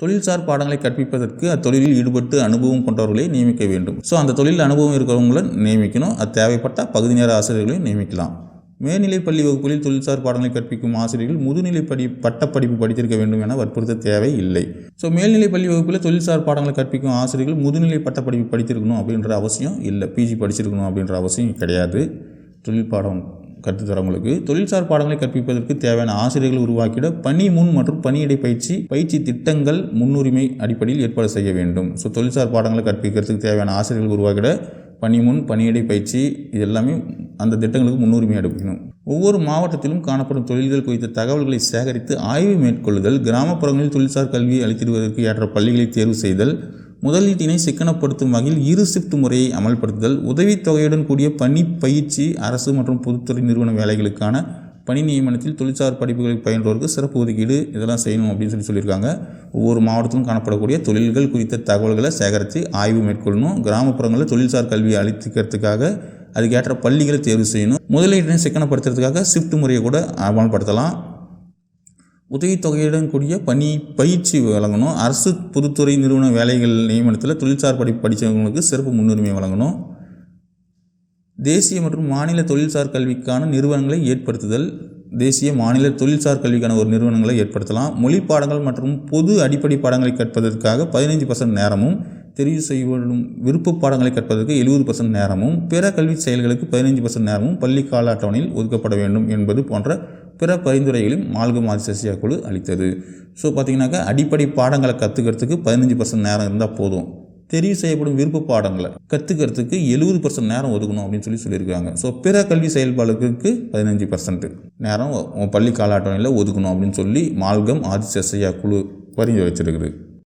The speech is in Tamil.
தொழில்சார் பாடங்களை கற்பிப்பதற்கு அத்தொழிலில் ஈடுபட்டு அனுபவம் கொண்டவர்களை நியமிக்க வேண்டும். ஸோ அந்த தொழில் அனுபவம் இருக்கிறவங்கள நியமிக்கணும். அது தேவைப்பட்ட பகுதி நேர ஆசிரியர்களையும் நியமிக்கலாம். மேல்நிலைப் பள்ளி வகுப்புகளில் தொழில்சார் பாடங்களை கற்பிக்கும் ஆசிரியர்கள் முதுநிலை படி பட்டப்படிப்பு படித்திருக்க வேண்டும் என வற்புறுத்த தேவை இல்லை. ஸோ மேல்நிலைப் பள்ளி வகுப்பில் தொழில்சார் பாடங்களை கற்பிக்கும் ஆசிரியர்கள் முதுநிலை பட்டப்படிப்பு படித்திருக்கணும் அப்படின்ற அவசியம் இல்லை. பிஜி படிச்சிருக்கணும் அப்படின்ற அவசியம் கிடையாது. தொழில் பாடம் கற்றுத்தரவங்களுக்கு தொழில்சார் பாடங்களை கற்பிப்பதற்கு தேவையான ஆசிரியர்கள் உருவாக்கிட பணி முன் மற்றும் பணியிடை பயிற்சி பயிற்சி திட்டங்கள் முன்னுரிமை அடிப்படையில் ஏற்பாடு செய்ய வேண்டும். ஸோ தொழில்சார் பாடங்களை கற்பிக்கிறதுக்கு தேவையான ஆசிரியர்கள் உருவாக்கிட பணி முன் பணியிடை பயிற்சி இது எல்லாமே அந்த திட்டங்களுக்கு முன்னுரிமை அளிக்கணும் ஒவ்வொரு மாவட்டத்திலும் காணப்படும் தொழில்கள் குறித்த தகவல்களை சேகரித்து ஆய்வு மேற்கொள்ளுதல் கிராமப்புறங்களில் தொழில்சார் கல்வியை அளித்திடுவதற்கு ஏற்ற பள்ளிகளை தேர்வு செய்தல் முதலீட்டினை சிக்கனப்படுத்தும் வகையில் இரு ஷிஃப்ட் முறையை அமல்படுத்துதல் உதவித்தொகையுடன் கூடிய பணி பயிற்சி அரசு மற்றும் பொதுத்துறை நிறுவன வேலைகளுக்கான பணி நியமனத்தில் தொழிற்சார் படிப்புகளை பயின்றோருக்கு சிறப்பு ஒதுக்கீடு இதெல்லாம் செய்யணும் அப்படின்னு சொல்லி சொல்லியிருக்காங்க. ஒவ்வொரு மாவட்டத்திலும் காணப்படக்கூடிய தொழில்கள் குறித்த தகவல்களை சேகரித்து ஆய்வு மேற்கொள்ளணும். கிராமப்புறங்களில் தொழில்சார் கல்வியை அளித்துக்கிறதுக்காக அதுக்கேற்ற பள்ளிகளை தேர்வு செய்யணும். முதலீட்டினை சிக்கனப்படுத்துறதுக்காக ஷிஃப்ட் முறையை கூட அமல்படுத்தலாம். உதவித்தொகையுடன் கூடிய பணி பயிற்சி வழங்கணும். அரசு பொதுத்துறை நிறுவன வேலைகள் நியமனத்தில் தொழில்சார் படி படித்தவங்களுக்கு சிறப்பு முன்னுரிமை வழங்கணும். தேசிய மற்றும் மாநில தொழில்சார் கல்விக்கான நிறுவனங்களை ஏற்படுத்துதல். தேசிய மாநில தொழில்சார் கல்விக்கான ஒரு நிறுவனங்களை ஏற்படுத்தலாம். மொழி பாடங்கள் மற்றும் பொது அடிப்படை பாடங்களை கற்பதற்காக பதினைஞ்சு பர்சன்ட் நேரமும் தெரிவு செய்யப்படும் விருப்ப பாடங்களை கற்பதற்கு எழுபது பர்சன்ட் நேரமும் பிற கல்வி செயல்களுக்கு பதினைஞ்சு பர்சன்ட் நேரமும் பள்ளி கால அட்டவணையில் ஒதுக்கப்பட வேண்டும் என்பது போன்ற பிற பரிந்துரைகளையும் மால்கம் ஆதிசசியா குழு அளித்தது. ஸோ பார்த்தீங்கன்னாக்கா அடிப்படை பாடங்களை கற்றுக்கிறதுக்கு பதினஞ்சு பர்சன்ட் நேரம் இருந்தால் போதும். தெரிவு செய்யப்படும் விருப்ப பாடங்களை கற்றுக்கிறதுக்கு எழுபது பர்சன்ட் நேரம் ஒதுக்கணும் அப்படின்னு சொல்லி சொல்லியிருக்காங்க. ஸோ பிற கல்வி செயல்பாடுகளுக்கு பதினஞ்சு பர்சன்ட் நேரம் பள்ளி கால அட்டவணையில் ஒதுக்கணும் அப்படின்னு சொல்லி மால்கம் ஆதிசசியா குழு பரிந்துரை வச்சிருக்குது